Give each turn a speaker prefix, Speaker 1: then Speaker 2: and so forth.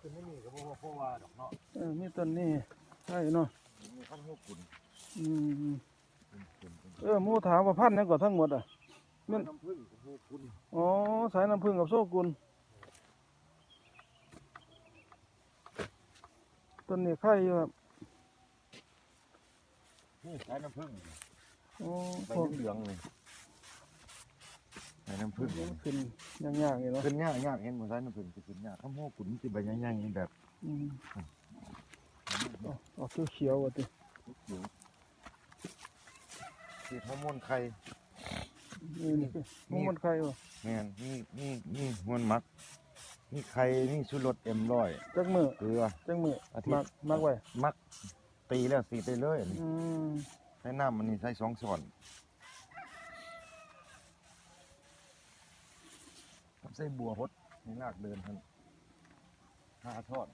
Speaker 1: ขึ้นไม่มีก็บ่ว่าเพราะว่าดอกเนาะ
Speaker 2: เออมีต้นนี้ใช่เนาะ
Speaker 1: มีขั้นหัวกุ่น
Speaker 2: อืม
Speaker 1: กุ่นกุ่น
Speaker 2: เออหมู่ถามว่าพันธุ์หยังก่อนทั้งหมดอะ
Speaker 1: น้ำผึ้งกับหัวกุ่น
Speaker 2: อ๋อสายน้ำผึ้งกับโซกุลต้นนี้ไข่อยู่ครับ
Speaker 1: นี่สายน้ำผึ้ง
Speaker 2: อ๋อ
Speaker 1: ใบ
Speaker 2: พวก
Speaker 1: เหลืองๆเลย สายน้ำผึ้ง
Speaker 2: มันขึ้นยากๆนี่เนาะ
Speaker 1: ขึ้นยากยากเห็นบ่สายน้ำผึ้งสิขึ้นยากข้ามหัวกุ่นสิใบย่างๆนี่แบบ
Speaker 2: อืมอ๋อออกเขียวๆว่ะติ
Speaker 1: อยู่ที่ฮอร์โมนไข่
Speaker 2: นี่นี่คือ
Speaker 1: มี
Speaker 2: มันไข่ว่ะ
Speaker 1: แม่นนี่นี่นี่ฮอร์โมนหมักนี่ไข่นี่ชูรสเอ็มร้อย
Speaker 2: จักมือ
Speaker 1: เกลือ
Speaker 2: จักมือ
Speaker 1: อาทิตย์
Speaker 2: มักมักไว้
Speaker 1: มักตีแล้วสีไปเลยอันนี้
Speaker 2: อืม
Speaker 1: ใช้น้ำมันนี่ใช้สองส่วน ใส่บัวพดให้ลากเดินทันหาทอด